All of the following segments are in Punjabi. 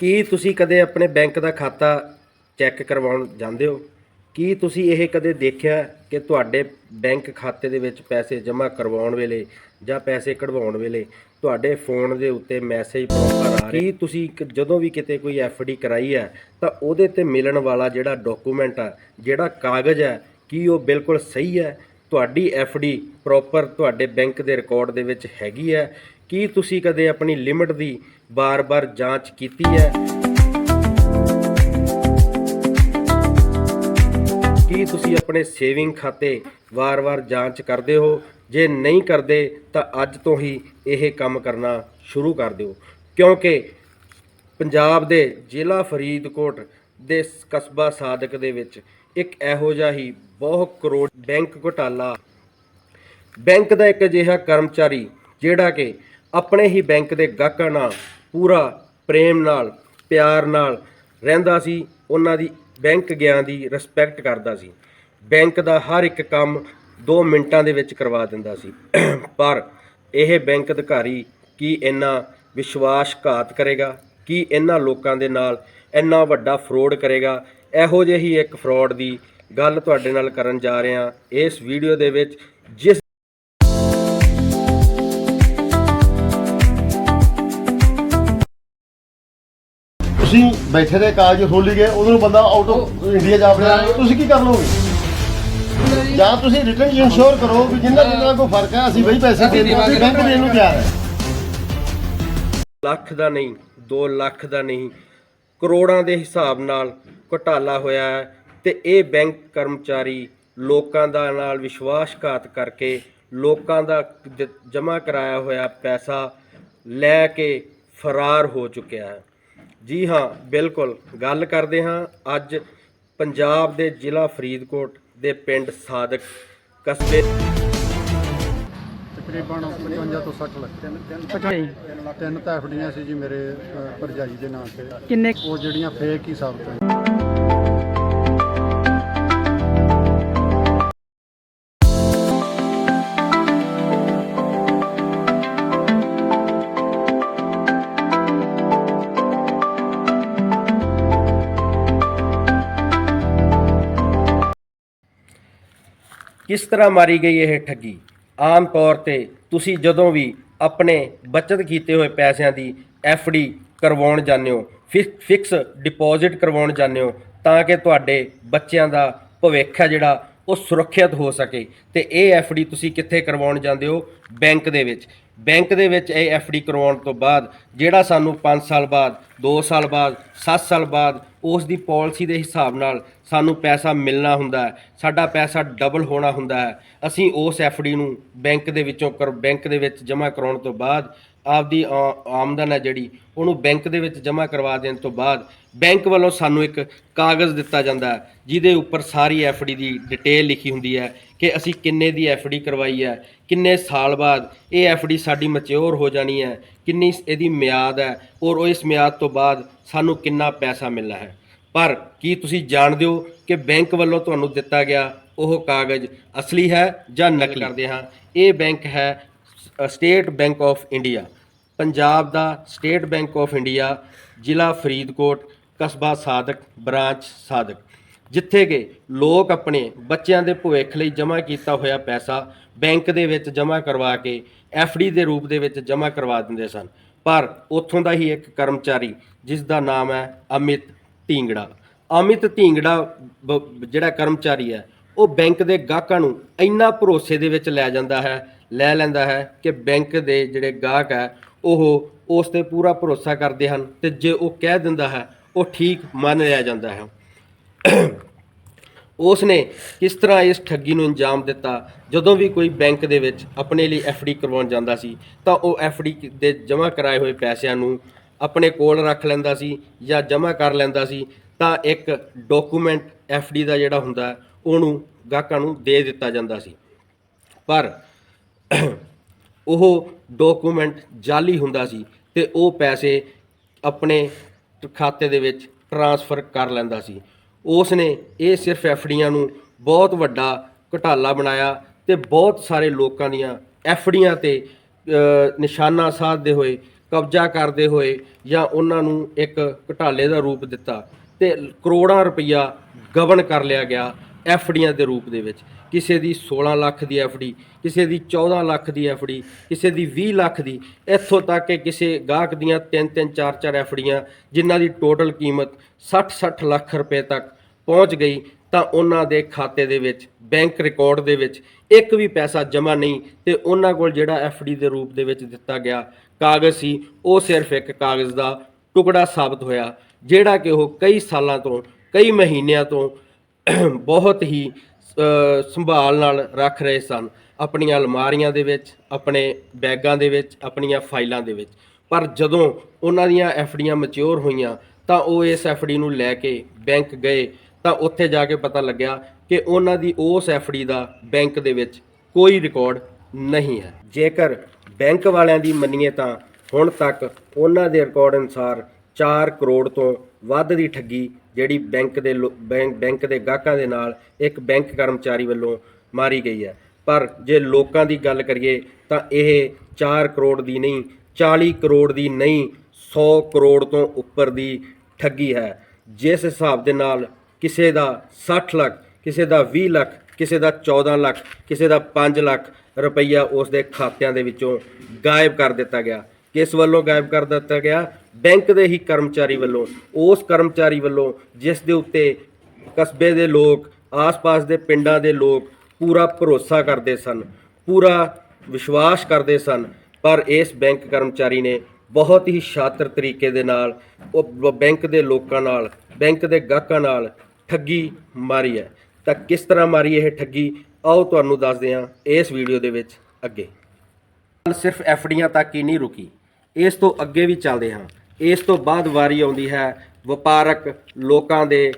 ਕੀ ਤੁਸੀਂ ਕਦੇ ਆਪਣੇ ਬੈਂਕ ਦਾ ਖਾਤਾ ਚੈੱਕ ਕਰਵਾਉਣ ਜਾਂਦੇ ਹੋ? ਕੀ ਤੁਸੀਂ ਇਹ ਕਦੇ ਦੇਖਿਆ ਕਿ ਤੁਹਾਡੇ ਬੈਂਕ ਖਾਤੇ ਦੇ ਵਿੱਚ ਪੈਸੇ ਜਮ੍ਹਾਂ ਕਰਵਾਉਣ ਵੇਲੇ ਜਾਂ ਪੈਸੇ ਕਢਵਾਉਣ ਵੇਲੇ ਤੁਹਾਡੇ ਫੋਨ ਦੇ ਉੱਤੇ ਮੈਸੇਜ ਪ੍ਰੋਪਰ ਆ ਰਿਹਾ? ਕੀ ਤੁਸੀਂ ਜਦੋਂ ਵੀ ਕਿਤੇ ਕੋਈ ਡੀ ਕਰਾਈ ਹੈ, ਤਾਂ ਉਹਦੇ ਤੇ ਮਿਲਣ ਵਾਲਾ ਜਿਹੜਾ ਡਾਕੂਮੈਂਟ ਆ, ਜਿਹੜਾ ਕਾਗਜ਼ ਹੈ, ਕੀ ਉਹ ਬਿਲਕੁਲ ਸਹੀ ਹੈ? ਤੁਹਾਡੀ ਡੀ ਪ੍ਰੋਪਰ ਤੁਹਾਡੇ ਬੈਂਕ ਦੇ ਰਿਕਾਰਡ ਦੇ ਵਿੱਚ ਹੈਗੀ ਹੈ? ਕੀ ਤੁਸੀਂ ਕਦੇ ਆਪਣੀ ਲਿਮਟ ਦੀ ਬਾਰ-ਬਾਰ ਜਾਂਚ ਕੀਤੀ ਹੈ? ਕੀ ਤੁਸੀਂ ਆਪਣੇ ਸੇਵਿੰਗ ਖਾਤੇ ਵਾਰ-ਵਾਰ ਜਾਂਚ ਕਰਦੇ ਹੋ? ਜੇ ਨਹੀਂ ਕਰਦੇ, ਤਾਂ ਅੱਜ ਤੋਂ ਹੀ ਇਹ ਕੰਮ ਕਰਨਾ ਸ਼ੁਰੂ ਕਰ ਦਿਓ। ਕਿਉਂਕਿ ਪੰਜਾਬ ਦੇ ਜ਼ਿਲ੍ਹਾ ਫਰੀਦਕੋਟ ਦੇ ਕਸਬਾ ਸਾਦਕ ਦੇ ਵਿੱਚ ਇੱਕ ਇਹੋ ਜਿਹਾ ਹੀ ਬਹੁਤ ਕਰੋੜ ਬੈਂਕ ਘੁਟਾਲਾ। ਬੈਂਕ ਦਾ ਇੱਕ ਅਜਿਹਾ ਕਰਮਚਾਰੀ ਜਿਹੜਾ ਕਿ ਆਪਣੇ ਹੀ ਬੈਂਕ ਦੇ ਗਾਹਕਾਂ ਨਾਲ ਪੂਰਾ ਪ੍ਰੇਮ ਨਾਲ, ਪਿਆਰ ਨਾਲ ਰਹਿੰਦਾ ਸੀ। ਉਹਨਾਂ ਦੀ ਬੈਂਕ ਗਿਆਨ ਦੀ ਰਿਸਪੈਕਟ ਕਰਦਾ ਸੀ। ਬੈਂਕ ਦਾ ਹਰ ਇੱਕ ਕੰਮ 2 ਮਿੰਟਾਂ ਦੇ ਵਿੱਚ ਕਰਵਾ ਦਿੰਦਾ ਸੀ। ਪਰ ਇਹ ਬੈਂਕ ਅਧਿਕਾਰੀ ਕੀ ਇੰਨਾ ਵਿਸ਼ਵਾਸਘਾਤ ਕਰੇਗਾ? ਕੀ ਇਹਨਾਂ ਲੋਕਾਂ ਦੇ ਨਾਲ ਇੰਨਾ ਵੱਡਾ ਫਰੋਡ ਕਰੇਗਾ? ਇਹੋ ਜਿਹੀ ਇੱਕ ਫਰੋਡ ਦੀ ਗੱਲ ਤੁਹਾਡੇ ਨਾਲ ਕਰਨ ਜਾ ਰਿਹਾ। ਇਸ ਵੀਡੀਓ ਦੇ ਵਿੱਚ ਜਿਸ ਤੁਸੀਂ ਬੈਠੇ ਦੇ ਕਾਗਜ਼ ਖੋਲੀ ਗਏ ਉਧਰੋਂ ਬੰਦਾ ਆਊਟ ਆਫ ਇੰਡੀਆ ਜਾ ਰਿਹਾ ਤੁਸੀਂ ਕੀ ਕਰ ਲਓਗੇ? ਜਾਂ ਤੁਸੀਂ ਰਿਟਰਨ ਇਨਸ਼ੋਰ ਕਰੋ ਵੀ ਜਿੰਨਾ ਜਿੰਨਾ ਕੋਈ ਫ਼ਰਕ ਹੈ ਅਸੀਂ ਬਈ ਪੈਸੇ ਦੇ ਦਿੰਦੇ ਅਸੀਂ ਬੈਂਕ ਦੇਣ ਨੂੰ ਤਿਆਰ ਹੈ। ਲੱਖ ਦਾ ਨਹੀਂ 2 ਲੱਖ ਦਾ ਨਹੀਂ ਕਰੋੜਾਂ ਦੇ ਹਿਸਾਬ ਨਾਲ ਘੁਟਾਲਾ ਹੋਇਆ ਹੈ ਤੇ ਇਹ ਬੈਂਕ ਕਰਮਚਾਰੀ ਲੋਕਾਂ ਦਾ ਨਾਲ ਵਿਸ਼ਵਾਸਘਾਤ ਕਰਕੇ ਲੋਕਾਂ ਦਾ ਜਮ੍ਹਾਂ ਕਰਾਇਆ ਹੋਇਆ ਪੈਸਾ ਲੈ ਕੇ ਫਰਾਰ ਹੋ ਚੁੱਕਿਆ ਹੈ। ਜੀ ਹਾਂ ਬਿਲਕੁਲ। ਗੱਲ ਕਰਦੇ ਹਾਂ ਅੱਜ ਪੰਜਾਬ ਦੇ ਜ਼ਿਲ੍ਹਾ ਫਰੀਦਕੋਟ ਦੇ ਪਿੰਡ ਸਾਦਕ ਕਸਬੇ ਤਕਰੀਬਨ 55 ਤੋਂ 60 ਲੱਖ। ਜੀ। ਤਿੰਨ ਤਾਂ ਐਫਡੀਆਂ ਸੀ ਜੀ ਮੇਰੇ ਅ, ਭਰਜਾਈ ਦੇ ਨਾਂ ਤੇ। ਕਿੰਨੇ ਉਹ ਜਿਹੜੀਆਂ ਫੇਕ ਹੀ ਸਾਬਤ ਹੋਈਆਂ। ਕਿਸ ਤਰ੍ਹਾਂ ਮਾਰੀ ਗਈ ਇਹ ਠੱਗੀ? ਆਮ ਤੌਰ ਤੇ ਤੁਸੀਂ ਜਦੋਂ ਵੀ ਆਪਣੇ ਬਚਤ ਕੀਤੇ ਹੋਏ ਪੈਸਿਆਂ ਦੀ ਡੀ ਕਰਵਾਉਣ ਜਾਂਦੇ ਹੋ ਫਿਕਸ ਡਿਪੋਜ਼ਿਟ ਕਰਵਾਉਣ ਜਾਂਦੇ ਹੋ, ਤਾਂ ਕਿ ਤੁਹਾਡੇ ਬੱਚਿਆਂ ਦਾ ਭਵਿੱਖ ਹੈ ਜਿਹੜਾ ਉਹ ਸੁਰੱਖਿਅਤ ਹੋ ਸਕੇ। ਤੇ ਇਹ ਡੀ ਤੁਸੀਂ ਕਿੱਥੇ ਕਰਵਾਉਣ ਜਾਂਦੇ ਹੋ? ਬੈਂਕ ਦੇ ਵਿੱਚ। ਬੈਂਕ ਦੇ ਵਿੱਚ ਇਹ ਡੀ ਕਰਵਾਉਣ ਤੋਂ ਬਾਅਦ ਜਿਹੜਾ ਸਾਨੂੰ 5 ਸਾਲ ਬਾਅਦ 2 ਸਾਲ ਬਾਅਦ 7 ਸਾਲ ਬਾਅਦ ਉਸ ਦੀ ਪਾਲਿਸੀ ਦੇ ਹਿਸਾਬ ਨਾਲ ਸਾਨੂੰ ਪੈਸਾ ਮਿਲਣਾ ਹੁੰਦਾ ਹੈ, ਸਾਡਾ ਪੈਸਾ ਡਬਲ ਹੋਣਾ ਹੁੰਦਾ ਹੈ, ਅਸੀਂ ਉਸ ਡੀ ਨੂੰ ਬੈਂਕ ਦੇ ਵਿੱਚੋਂ ਕਰ, ਬੈਂਕ ਦੇ ਵਿੱਚ ਜਮ੍ਹਾਂ ਕਰਾਉਣ ਤੋਂ ਬਾਅਦ ਆਪਦੀ ਆ- ਆਮਦਨ ਹੈ ਜਿਹੜੀ, ਉਹਨੂੰ ਬੈਂਕ ਦੇ ਵਿੱਚ ਜਮ੍ਹਾਂ ਕਰਵਾ ਦੇਣ ਤੋਂ ਬਾਅਦ ਬੈਂਕ ਵੱਲੋਂ ਸਾਨੂੰ ਇੱਕ ਕਾਗਜ਼ ਦਿੱਤਾ ਜਾਂਦਾ ਹੈ, ਜਿਹਦੇ ਉੱਪਰ ਸਾਰੀ ਡੀ ਦੀ ਡਿਟੇਲ ਲਿਖੀ ਹੁੰਦੀ ਹੈ ਕਿ ਅਸੀਂ ਕਿੰਨੇ ਦੀ ਡੀ ਕਰਵਾਈ ਹੈ, ਕਿੰਨੇ ਸਾਲ ਬਾਅਦ ਇਹ ਡੀ ਸਾਡੀ ਮੈਚਿਓਰ ਹੋ ਜਾਣੀ ਹੈ ਕਿੰਨੀ ਇਹਦੀ ਮਿਆਦ ਹੈ ਔਰ ਉਹ ਇਸ ਮਿਆਦ ਤੋਂ ਬਾਅਦ ਸਾਨੂੰ ਕਿੰਨਾ ਪੈਸਾ ਮਿਲਣਾ ਹੈ। ਪਰ ਕੀ ਤੁਸੀਂ ਜਾਣਦੇ ਹੋ ਕਿ ਬੈਂਕ ਵੱਲੋਂ ਤੁਹਾਨੂੰ ਦਿੱਤਾ ਗਿਆ ਉਹ ਕਾਗਜ਼ ਅਸਲੀ ਹੈ ਜਾਂ ਨਕਲੀ? ਕਰਦੇ ਹਾਂ। ਇਹ ਬੈਂਕ ਹੈ State Bank of India. Punjab the State Bank of India ਜ਼ਿਲ੍ਹਾ ਫਰੀਦਕੋਟ ਕਸਬਾ ਸਾਦਕ ਬ੍ਰਾਂਚ ਸਾਦਕ। ਜਿੱਥੇ ਕਿ ਲੋਕ ਆਪਣੇ ਬੱਚਿਆਂ ਦੇ ਭਵਿੱਖ ਲਈ ਜਮ੍ਹਾਂ ਕੀਤਾ ਹੋਇਆ ਪੈਸਾ ਬੈਂਕ ਦੇ ਵਿੱਚ ਜਮ੍ਹਾਂ ਕਰਵਾ ਕੇ ਡੀ ਦੇ ਰੂਪ ਦੇ ਵਿੱਚ ਜਮ੍ਹਾਂ ਕਰਵਾ ਦਿੰਦੇ ਸਨ। ਪਰ ਉੱਥੋਂ ਦਾ ਹੀ ਇੱਕ ਕਰਮਚਾਰੀ, ਜਿਸ ਦਾ ਨਾਮ ਹੈ ਅਮਿਤ ਢੀਂਗੜਾ। ਅਮਿਤ ਢੀਂਗੜਾ ਬ- ਜਿਹੜਾ ਕਰਮਚਾਰੀ ਹੈ, ਉਹ ਬੈਂਕ ਦੇ ਗਾਹਕਾਂ ਨੂੰ ਇੰਨਾ ਭਰੋਸੇ ਦੇ ਵਿੱਚ ਲੈ ਜਾਂਦਾ ਹੈ, ਲੈ ਲੈਂਦਾ ਹੈ ਕਿ ਬੈਂਕ ਦੇ ਜਿਹੜੇ ਗਾਹਕ ਹੈ, ਉਹ ਉਸ ਤੇ ਪੂਰਾ ਭਰੋਸਾ ਕਰਦੇ ਹਨ ਤੇ ਜੇ ਉਹ ਕਹਿ ਦਿੰਦਾ ਹੈ, ਉਹ ਠੀਕ ਮੰਨ ਲਿਆ ਜਾਂਦਾ ਹੈ। ਉਸ ਨੇ ਕਿਸ ਤਰ੍ਹਾਂ ਇਸ ਠੱਗੀ ਨੂੰ ਅੰਜਾਮ ਦਿੱਤਾ? ਜਦੋਂ ਵੀ ਕੋਈ ਬੈਂਕ ਦੇ ਵਿੱਚ ਆਪਣੇ ਲਈ ਡੀ ਕਰਵਾਉਣ ਜਾਂਦਾ ਸੀ, ਤਾਂ ਉਹ ਡੀ ਦੇ ਜਮ੍ਹਾਂ ਕਰਾਏ ਹੋਏ ਪੈਸਿਆਂ ਨੂੰ ਆਪਣੇ ਕੋਲ ਰੱਖ ਲੈਂਦਾ ਸੀ ਜਾਂ ਜਮ੍ਹਾਂ ਕਰ ਲੈਂਦਾ ਸੀ, ਤਾਂ ਇੱਕ ਡਾਕੂਮੈਂਟ ਡੀ ਦਾ ਜਿਹੜਾ ਹੁੰਦਾ, ਉਹਨੂੰ ਗਾਹਕਾਂ ਨੂੰ ਦੇ ਦਿੱਤਾ ਜਾਂਦਾ ਸੀ। ਪਰ ਉਹ ਡਾਕੂਮੈਂਟ ਜਾਲੀ ਹੁੰਦਾ ਸੀ ਤੇ ਉਹ ਪੈਸੇ ਆਪਣੇ ਖਾਤੇ ਦੇ ਵਿੱਚ ਟ੍ਰਾਂਸਫਰ ਕਰ ਲੈਂਦਾ ਸੀ। ਉਸ ਨੇ ਇਹ ਸਿਰਫ ਡੀਆਂ ਨੂੰ ਬਹੁਤ ਵੱਡਾ ਘੁਟਾਲਾ ਬਣਾਇਆ ਤੇ ਬਹੁਤ ਸਾਰੇ ਲੋਕਾਂ ਦੀਆਂ ਡੀਆਂ ਤੇ ਨਿਸ਼ਾਨਾ ਸਾਧਦੇ ਹੋਏ, ਕਬਜ਼ਾ ਕਰਦੇ ਹੋਏ ਜਾਂ ਉਹਨਾਂ ਨੂੰ ਇੱਕ ਘੁਟਾਲੇ ਦਾ ਰੂਪ ਦਿੱਤਾ ਤੇ ਕਰੋੜਾਂ ਰੁਪਈਆ ਗਵਨ ਕਰ ਲਿਆ ਗਿਆ। ਐਫਡੀਆਂ ਦੇ ਰੂਪ ਦੇ ਵਿੱਚ। ਕਿਸੇ ਦੀ 16 ਲੱਖ ਦੀ ਐਫਡੀ ਕਿਸੇ ਦੀ 14 ਲੱਖ ਦੀ ਐਫਡੀ ਕਿਸੇ ਦੀ 20 ਲੱਖ ਦੀ। ਇੱਥੋਂ ਤੱਕ ਕਿ ਕਿਸੇ ਗਾਹਕ ਦੀਆਂ 3-3 4-4 ਐਫਡੀਆਂ ਜਿਨ੍ਹਾਂ ਦੀ ਟੋਟਲ ਕੀਮਤ 60-60 ਲੱਖ ਰੁਪਏ ਤੱਕ ਪਹੁੰਚ ਗਈ, ਤਾਂ ਉਹਨਾਂ ਦੇ ਖਾਤੇ ਦੇ ਵਿੱਚ, ਬੈਂਕ ਰਿਕਾਰਡ ਦੇ ਵਿੱਚ ਇੱਕ ਵੀ ਪੈਸਾ ਜਮ੍ਹਾਂ ਨਹੀਂ ਤੇ ਉਹਨਾਂ ਕੋਲ ਜਿਹੜਾ ਐਫਡੀ ਦੇ ਰੂਪ ਦੇ ਵਿੱਚ ਦਿੱਤਾ ਗਿਆ ਕਾਗਜ਼ ਸੀ, ਉਹ ਸਿਰਫ ਇੱਕ ਕਾਗਜ਼ ਦਾ ਟੁਕੜਾ ਸਾਬਤ ਹੋਇਆ, ਜਿਹੜਾ ਕਿ ਉਹ ਕਈ ਸਾਲਾਂ ਤੋਂ, ਕਈ ਮਹੀਨਿਆਂ ਤੋਂ ਬਹੁਤ ਹੀ ਸੰਭਾਲ ਨਾਲ ਰੱਖ ਰਹੇ ਸਨ ਆਪਣੀਆਂ ਅਲਮਾਰੀਆਂ ਦੇ ਵਿੱਚ, ਆਪਣੇ ਬੈਗਾਂ ਦੇ ਵਿੱਚ, ਆਪਣੀਆਂ ਫਾਈਲਾਂ ਦੇ ਵਿੱਚ। ਪਰ ਜਦੋਂ ਉਹਨਾਂ ਦੀਆਂ ਐਫਡੀਆਂ ਮੈਚੁਰ ਹੋਈਆਂ, ਤਾਂ ਉਹ ਇਸ ਐਫਡੀ ਨੂੰ ਲੈ ਕੇ ਬੈਂਕ ਗਏ। ਤਾਂ ਉੱਥੇ ਜਾ ਕੇ ਪਤਾ ਲੱਗਿਆ ਕਿ ਉਹਨਾਂ ਦੀ ਉਸ ਐਫਡੀ ਦਾ ਬੈਂਕ ਦੇ ਵਿੱਚ ਕੋਈ ਰਿਕਾਰਡ ਨਹੀਂ ਹੈ। ਜੇਕਰ ਬੈਂਕ ਵਾਲਿਆਂ ਦੀ ਮੰਨੀਏ ਤਾਂ ਹੁਣ ਤੱਕ ਉਹਨਾਂ ਦੇ ਰਿਕਾਰਡ ਅਨੁਸਾਰ 4 ਕਰੋੜ ਤੋਂ ਵੱਧ ਦੀ ਠੱਗੀ ਜਿਹੜੀ ਬੈਂਕ ਦੇ ਲੋ- ਬੈਂਕ ਬੈਂਕ ਦੇ ਗਾਹਕਾਂ ਦੇ ਨਾਲ ਇੱਕ ਬੈਂਕ ਕਰਮਚਾਰੀ ਵੱਲੋਂ ਮਾਰੀ ਗਈ ਹੈ। ਪਰ ਜੇ ਲੋਕਾਂ ਦੀ ਗੱਲ ਕਰੀਏ ਤਾਂ ਇਹ 4 ਕਰੋੜ ਦੀ ਨਹੀਂ 40 ਕਰੋੜ ਦੀ ਨਹੀਂ 100 ਕਰੋੜ ਤੋਂ ਉੱਪਰ ਦੀ ਠੱਗੀ ਹੈ। ਜਿਸ ਹਿਸਾਬ ਦੇ ਨਾਲ ਕਿਸੇ ਦਾ 60 ਲੱਖ, ਕਿਸੇ ਦਾ 20 ਲੱਖ, ਕਿਸੇ ਦਾ 14 ਲੱਖ, ਕਿਸੇ ਦਾ 5 ਲੱਖ ਰੁਪਈਆ ਉਸ ਦੇ ਖਾਤਿਆਂ ਦੇ ਵਿੱਚੋਂ ਗਾਇਬ ਕਰ ਦਿੱਤਾ ਗਿਆ। ਕਿਸ ਵੱਲੋਂ ਗਾਇਬ ਕਰ ਦਿੱਤਾ ਗਿਆ? ਬੈਂਕ ਦੇ ਹੀ ਕਰਮਚਾਰੀ ਵੱਲੋਂ, ਉਸ ਕਰਮਚਾਰੀ ਵੱਲੋਂ, ਜਿਸ ਦੇ ਉੱਤੇ ਕਸਬੇ ਦੇ ਲੋਕ, ਆਸ-ਪਾਸ ਦੇ ਪਿੰਡਾਂ ਦੇ ਲੋਕ ਪੂਰਾ ਭਰੋਸਾ ਕਰਦੇ ਸਨ, ਪੂਰਾ ਵਿਸ਼ਵਾਸ ਕਰਦੇ ਸਨ, ਪਰ ਇਸ ਬੈਂਕ ਕਰਮਚਾਰੀ ਨੇ ਬਹੁਤ ਹੀ ਸ਼ਾਤਰ ਤਰੀਕੇ ਦੇ ਨਾਲ, ਉਹ ਬੈਂਕ ਦੇ ਲੋਕਾਂ ਨਾਲ, ਬੈਂਕ ਦੇ ਗਾਹਕਾਂ ਨਾਲ ਠੱਗੀ ਮਾਰੀ ਹੈ। ਤਾਂ ਕਿਸ ਤਰ੍ਹਾਂ ਮਾਰੀ ਇਹ ਠੱਗੀ? ਆਓ ਤੁਹਾਨੂੰ ਦੱਸਦੇ ਹਾਂ ਇਸ ਵੀਡੀਓ ਦੇ ਵਿੱਚ ਅੱਗੇ। ਗੱਲ ਸਿਰਫ ਐਫਡੀਆਂ ਤੱਕ ਹੀ ਨਹੀਂ ਰੁਕੀ। ਇਸ ਤੋਂ ਅੱਗੇ ਵੀ ਚੱਲਦੇ ਹਾਂ। ਇਸ ਤੋਂ ਬਾਅਦ ਵਾਰੀ ਆਉਂਦੀ ਹੈ ਵਪਾਰਕ ਲੋਕਾਂ ਦੇ,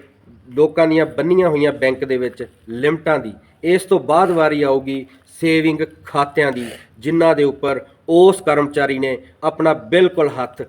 ਲੋਕਾਂ ਦੀਆਂ ਬੰਨੀਆਂ ਹੋਈਆਂ ਬੈਂਕ ਦੇ ਵਿੱਚ ਲਿਮਟਾਂ ਦੀ। ਇਸ ਤੋਂ ਬਾਅਦ ਵਾਰੀ ਆਊਗੀ ਸੇਵਿੰਗ ਖਾਤਿਆਂ ਦੀ, ਜਿਨ੍ਹਾਂ ਦੇ ਉੱਪਰ ਉਸ ਕਰਮਚਾਰੀ ਨੇ ਆਪਣਾ ਬਿਲਕੁਲ ਹੱਥ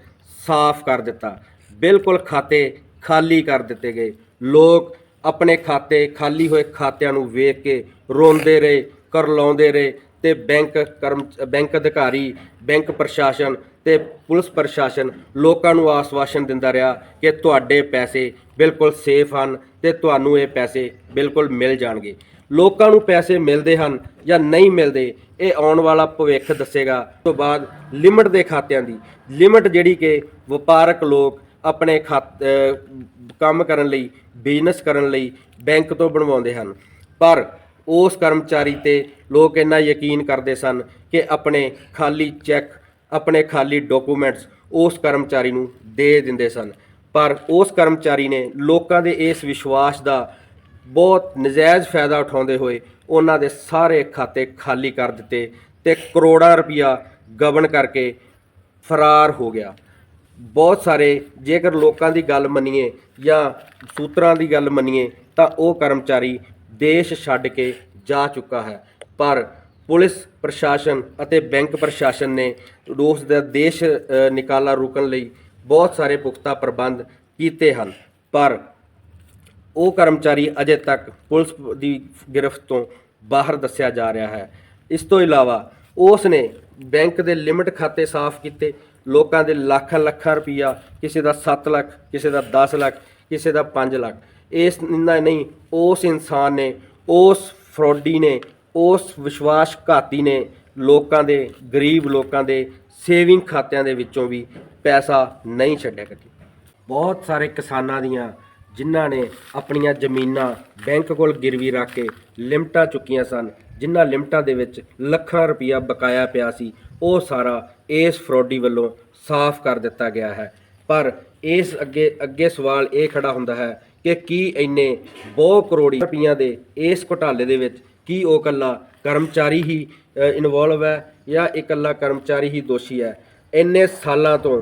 ਸਾਫ਼ ਕਰ ਦਿੱਤਾ। ਬਿਲਕੁਲ ਖਾਤੇ ਖਾਲੀ ਕਰ ਦਿੱਤੇ ਗਏ। ਲੋਕ ਆਪਣੇ ਖਾਤੇ, ਖਾਲੀ ਹੋਏ ਖਾਤਿਆਂ ਨੂੰ ਵੇਖ ਕੇ ਰੋਂਦੇ ਰਹੇ ਕਰਲਾਉਂਦੇ ਰਹੇ ਤੇ ਬੈਂਕ ਕਰਮ, ਬੈਂਕ ਅਧਿਕਾਰੀ, ਬੈਂਕ ਪ੍ਰਸ਼ਾਸਨ ਤੇ ਪੁਲਿਸ ਪ੍ਰਸ਼ਾਸਨ ਲੋਕਾਂ ਨੂੰ ਆਸਵਾਸ਼ਨ ਦਿੰਦਾ ਰਿਹਾ ਕਿ ਤੁਹਾਡੇ ਪੈਸੇ ਬਿਲਕੁਲ ਸੇਫ ਹਨ ਤੇ ਤੁਹਾਨੂੰ ਇਹ ਪੈਸੇ ਬਿਲਕੁਲ ਮਿਲ ਜਾਣਗੇ। ਲੋਕਾਂ ਨੂੰ ਪੈਸੇ ਮਿਲਦੇ ਹਨ ਜਾਂ ਨਹੀਂ ਮਿਲਦੇ, ਇਹ ਆਉਣ ਵਾਲਾ ਭਵਿੱਖ ਦੱਸੇਗਾ। ਉਸ ਤੋਂ ਬਾਅਦ ਲਿਮਟ ਦੇ ਖਾਤਿਆਂ ਦੀ, ਲਿਮਟ ਜਿਹੜੀ ਕਿ ਵਪਾਰਕ ਲੋਕ ਆਪਣੇ ਖਾਤ ਕੰਮ ਕਰਨ ਲਈ ਬਿਜ਼ਨਸ ਕਰਨ ਲਈ ਬੈਂਕ ਤੋਂ ਬਣਵਾਉਂਦੇ ਹਨ। ਪਰ ਉਸ ਕਰਮਚਾਰੀ ਤੇ ਲੋਕ ਇੰਨਾ ਯਕੀਨ ਕਰਦੇ ਸਨ ਕਿ ਆਪਣੇ ਖਾਲੀ ਚੈੱਕ ਆਪਣੇ ਖਾਲੀ ਡਾਕੂਮੈਂਟਸ ਉਸ ਕਰਮਚਾਰੀ ਨੂੰ ਦੇ ਦਿੰਦੇ ਸਨ। ਪਰ ਉਸ ਕਰਮਚਾਰੀ ਨੇ ਲੋਕਾਂ ਦੇ ਇਸ ਵਿਸ਼ਵਾਸ ਦਾ ਬਹੁਤ ਨਜਾਇਜ਼ ਫਾਇਦਾ ਉਠਾਉਂਦੇ ਹੋਏ ਉਹਨਾਂ ਦੇ ਸਾਰੇ ਖਾਤੇ ਖਾਲੀ ਕਰ ਦਿੱਤੇ ਤੇ ਕਰੋੜਾਂ ਰੁਪਇਆ ਗਬਨ ਕਰਕੇ ਫਰਾਰ ਹੋ ਗਿਆ। ਬਹੁਤ ਸਾਰੇ ਜੇਕਰ ਲੋਕਾਂ ਦੀ ਗੱਲ ਮੰਨੀਏ ਜਾਂ ਸੂਤਰਾਂ ਦੀ ਗੱਲ ਮੰਨੀਏ ਤਾਂ ਉਹ ਕਰਮਚਾਰੀ ਦੇਸ਼ ਛੱਡ ਕੇ ਜਾ ਚੁੱਕਾ ਹੈ। ਪਰ ਪੁਲਿਸ ਪ੍ਰਸ਼ਾਸਨ ਅਤੇ ਬੈਂਕ ਪ੍ਰਸ਼ਾਸਨ ਨੇ ਉਸ ਦਾ ਦੇਸ਼ ਨਿਕਾਲਾ ਰੁਕਣ ਲਈ ਬਹੁਤ ਸਾਰੇ ਪੁਖਤਾ ਪ੍ਰਬੰਧ ਕੀਤੇ ਹਨ। ਪਰ ਉਹ ਕਰਮਚਾਰੀ ਅਜੇ ਤੱਕ ਪੁਲਿਸ ਦੀ ਗ੍ਰਿਫਤ ਤੋਂ ਬਾਹਰ ਦੱਸਿਆ ਜਾ ਰਿਹਾ ਹੈ। ਇਸ ਤੋਂ ਇਲਾਵਾ ਉਸ ਨੇ ਬੈਂਕ ਦੇ ਲਿਮਟ ਖਾਤੇ ਸਾਫ਼ ਕੀਤੇ। ਲੋਕਾਂ ਦੇ ਲੱਖਾਂ ਲੱਖਾਂ ਰੁਪਈਆ, ਕਿਸੇ ਦਾ 7 ਲੱਖ, ਕਿਸੇ ਦਾ 10 ਲੱਖ, ਕਿਸੇ ਦਾ 5 ਲੱਖ। ਇਸ ਇੰਨਾ ਨਹੀਂ, ਉਸ ਇਨਸਾਨ ਨੇ, ਉਸ ਫਰੋਡੀ ਨੇ ਉਸ ਵਿਸ਼ਵਾਸਘਾਤੀ ਨੇ ਲੋਕਾਂ ਦੇ, ਗਰੀਬ ਲੋਕਾਂ ਦੇ ਸੇਵਿੰਗ ਖਾਤਿਆਂ ਦੇ ਵਿੱਚੋਂ ਵੀ ਪੈਸਾ ਨਹੀਂ ਛੱਡਿਆ ਕਦੇ। ਬਹੁਤ ਸਾਰੇ ਕਿਸਾਨਾਂ ਦੀਆਂ ਜਿਨ੍ਹਾਂ ਨੇ ਆਪਣੀਆਂ ਜ਼ਮੀਨਾਂ ਬੈਂਕ ਕੋਲ ਗਿਰਵੀ ਰੱਖ ਕੇ ਲਿਮਟਾਂ ਚੁੱਕੀਆਂ ਸਨ, ਜਿਨ੍ਹਾਂ ਲਿਮਟਾਂ ਦੇ ਵਿੱਚ ਲੱਖਾਂ ਰੁਪਇਆ ਬਕਾਇਆ ਪਿਆ ਸੀ, ਉਹ ਸਾਰਾ ਇਸ ਫਰੋਡੀ ਵੱਲੋਂ ਸਾਫ਼ ਕਰ ਦਿੱਤਾ ਗਿਆ ਹੈ। ਪਰ ਇਸ ਅੱਗੇ ਅੱਗੇ ਸਵਾਲ ਇਹ ਖੜਾ ਹੁੰਦਾ ਹੈ ਕਿ ਕੀ ਇੰਨੇ ਬਹੁ ਕਰੋੜੀ ਰੁਪਈਆਂ ਦੇ ਇਸ ਘੁਟਾਲੇ ਦੇ ਵਿੱਚ ਕੀ ਉਹ ਇਕੱਲਾ ਕਰਮਚਾਰੀ ਹੀ ਇਨਵੋਲਵ ਹੈ ਜਾਂ ਇਕੱਲਾ ਕਰਮਚਾਰੀ ਹੀ ਦੋਸ਼ੀ ਹੈ? ਇੰਨੇ ਸਾਲਾਂ ਤੋਂ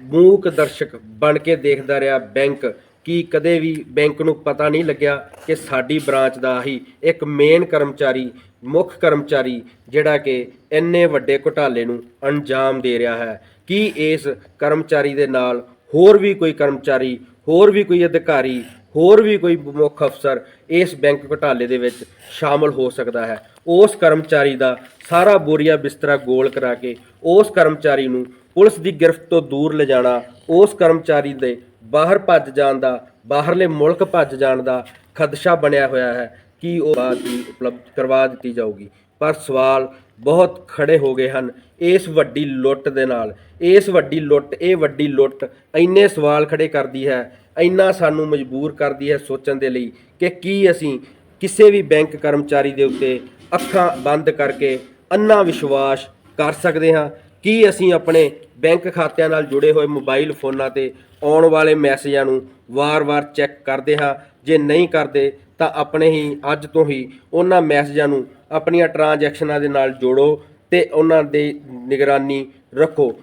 ਮੂਕ ਦਰਸ਼ਕ ਬਣ ਕੇ ਦੇਖਦਾ ਰਿਹਾ ਬੈਂਕ। ਕੀ ਕਦੇ ਵੀ ਬੈਂਕ ਨੂੰ ਪਤਾ ਨਹੀਂ ਲੱਗਿਆ ਕਿ ਸਾਡੀ ਬ੍ਰਾਂਚ ਦਾ ਹੀ ਇੱਕ ਮੇਨ ਕਰਮਚਾਰੀ, ਮੁੱਖ ਕਰਮਚਾਰੀ ਜਿਹੜਾ ਕਿ ਇੰਨੇ ਵੱਡੇ ਘੁਟਾਲੇ ਨੂੰ ਅੰਜਾਮ ਦੇ ਰਿਹਾ ਹੈ। ਕੀ ਇਸ ਕਰਮਚਾਰੀ ਦੇ ਨਾਲ ਹੋਰ ਵੀ ਕੋਈ ਕਰਮਚਾਰੀ, ਹੋਰ ਵੀ ਕੋਈ ਅਧਿਕਾਰੀ ਹੋਰ ਵੀ ਕੋਈ ਮੁੱਖ ਅਫਸਰ ਇਸ ਬੈਂਕ ਘੁਟਾਲੇ ਦੇ ਵਿੱਚ ਸ਼ਾਮਲ ਹੋ ਸਕਦਾ ਹੈ। ਉਸ ਕਰਮਚਾਰੀ ਦਾ ਸਾਰਾ ਬੋਰੀਆ ਬਿਸਤਰਾ ਗੋਲ ਕਰਾ ਕੇ ਉਸ ਕਰਮਚਾਰੀ ਨੂੰ ਪੁਲਿਸ ਦੀ ਗ੍ਰਿਫ਼ਤ ਤੋਂ ਦੂਰ ਲਿਜਾਣਾ, ਉਸ ਕਰਮਚਾਰੀ ਦੇ ਬਾਹਰ ਭੱਜ ਜਾਣ ਦਾ, ਬਾਹਰਲੇ ਮੁਲਕ ਭੱਜ ਜਾਣ ਦਾ ਖਦਸ਼ਾ ਬਣਿਆ ਹੋਇਆ ਹੈ ਕਿ ਉਹ ਬਾਤ ਹੀ ਉਪਲਬਧ ਕਰਵਾ ਦਿੱਤੀ ਜਾਊਗੀ। ਪਰ ਸਵਾਲ ਬਹੁਤ ਖੜੇ ਹੋ ਗਏ ਹਨ ਇਸ ਵੱਡੀ ਲੁੱਟ ਦੇ ਨਾਲ। ਇਸ ਵੱਡੀ ਲੁੱਟ, ਇਹ ਵੱਡੀ ਲੁੱਟ ਇੰਨੇ ਸਵਾਲ ਖੜੇ ਕਰਦੀ ਹੈ ਇੰਨਾ ਸਾਨੂੰ ਮਜਬੂਰ ਕਰਦੀ ਹੈ ਸੋਚਣ ਦੇ ਲਈ ਕਿ ਕੀ ਅਸੀਂ ਕਿਸੇ ਵੀ ਬੈਂਕ ਕਰਮਚਾਰੀ ਦੇ ਉੱਤੇ ਅੱਖਾਂ ਬੰਦ ਕਰਕੇ ਅੰਨਾ ਵਿਸ਼ਵਾਸ ਕਰ ਸਕਦੇ ਹਾਂ? ਕੀ ਅਸੀਂ ਆਪਣੇ ਬੈਂਕ ਖਾਤਿਆਂ ਨਾਲ ਜੁੜੇ ਹੋਏ ਮੋਬਾਈਲ ਫੋਨਾਂ ਤੇ ਆਉਣ ਵਾਲੇ ਮੈਸੇਜਾਂ ਨੂੰ ਵਾਰ-ਵਾਰ ਚੈੱਕ ਕਰਦੇ ਹਾਂ? ਜੇ ਨਹੀਂ ਕਰਦੇ, ਤਾਂ ਆਪਣੇ ਹੀ, ਅੱਜ ਤੋਂ ਹੀ ਉਹਨਾਂ ਮੈਸੇਜਾਂ ਨੂੰ ਆਪਣੀਆਂ ਟ੍ਰਾਂਜੈਕਸ਼ਨਾਂ ਦੇ ਨਾਲ ਜੋੜੋ ਤੇ ਉਹਨਾਂ ਦੇ ਨਿਗਰਾਨੀ ਰੱਖੋ।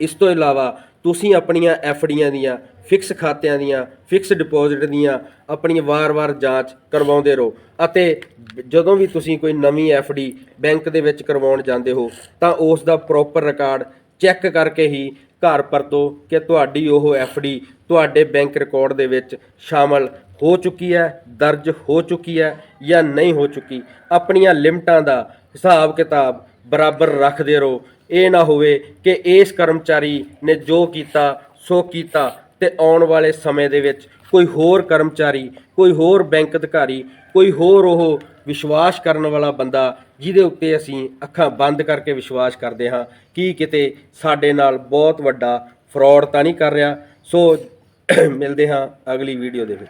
ਇਸ ਤੋਂ ਇਲਾਵਾ ਤੁਸੀਂ ਆਪਣੀਆਂ ਐਫਡੀਆਂ ਦੀਆਂ ਫਿਕਸ ਖਾਤਿਆਂ ਦੀਆਂ ਫਿਕਸ ਡਿਪੋਜ਼ਿਟ ਦੀਆਂ ਆਪਣੀ ਵਾਰ-ਵਾਰ ਜਾਂਚ ਕਰਵਾਉਂਦੇ ਰਹੋ ਅਤੇ ਜਦੋਂ ਵੀ ਤੁਸੀਂ ਕੋਈ ਨਵੀਂ ਐਫਡੀ ਬੈਂਕ ਦੇ ਵਿੱਚ ਕਰਵਾਉਣ ਜਾਂਦੇ ਹੋ, ਤਾਂ ਉਸ ਦਾ ਪ੍ਰੋਪਰ ਰਿਕਾਰਡ ਚੈੱਕ ਕਰਕੇ ਹੀ ਘਰ ਪਰਤੋ ਕਿ ਤੁਹਾਡੀ ਉਹ ਐਫਡੀ ਤੁਹਾਡੇ ਬੈਂਕ ਰਿਕਾਰਡ ਦੇ ਵਿੱਚ ਸ਼ਾਮਲ ਹੋ ਚੁੱਕੀ ਹੈ, ਦਰਜ ਹੋ ਚੁੱਕੀ ਹੈ ਜਾਂ ਨਹੀਂ ਹੋ ਚੁੱਕੀ। ਆਪਣੀਆਂ ਲਿਮਟਾਂ ਦਾ ਹਿਸਾਬ ਕਿਤਾਬ ਬਰਾਬਰ ਰੱਖਦੇ ਰਹੋ। ਇਹ ਨਾ ਹੋਵੇ ਕਿ ਇਸ ਕਰਮਚਾਰੀ ਨੇ ਜੋ ਕੀਤਾ, ਸੋ ਕੀਤਾ ਤੇ ਆਉਣ ਵਾਲੇ ਸਮੇਂ ਦੇ ਵਿੱਚ ਕੋਈ ਹੋਰ ਕਰਮਚਾਰੀ, ਕੋਈ ਹੋਰ ਬੈਂਕ ਅਧਿਕਾਰੀ, ਕੋਈ ਹੋਰ ਉਹ ਵਿਸ਼ਵਾਸ ਕਰਨ ਵਾਲਾ ਬੰਦਾ ਜਿਹਦੇ ਉੱਤੇ ਅਸੀਂ ਅੱਖਾਂ ਬੰਦ ਕਰਕੇ ਵਿਸ਼ਵਾਸ ਕਰਦੇ ਹਾਂ ਕੀ ਕਿਤੇ ਸਾਡੇ ਨਾਲ ਬਹੁਤ ਵੱਡਾ ਫਰਾਡ ਤਾਂ ਨਹੀਂ ਕਰ ਰਿਹਾ। ਸੋ ਮਿਲਦੇ ਹਾਂ ਅਗਲੀ ਵੀਡੀਓ ਦੇ ਵਿੱਚ।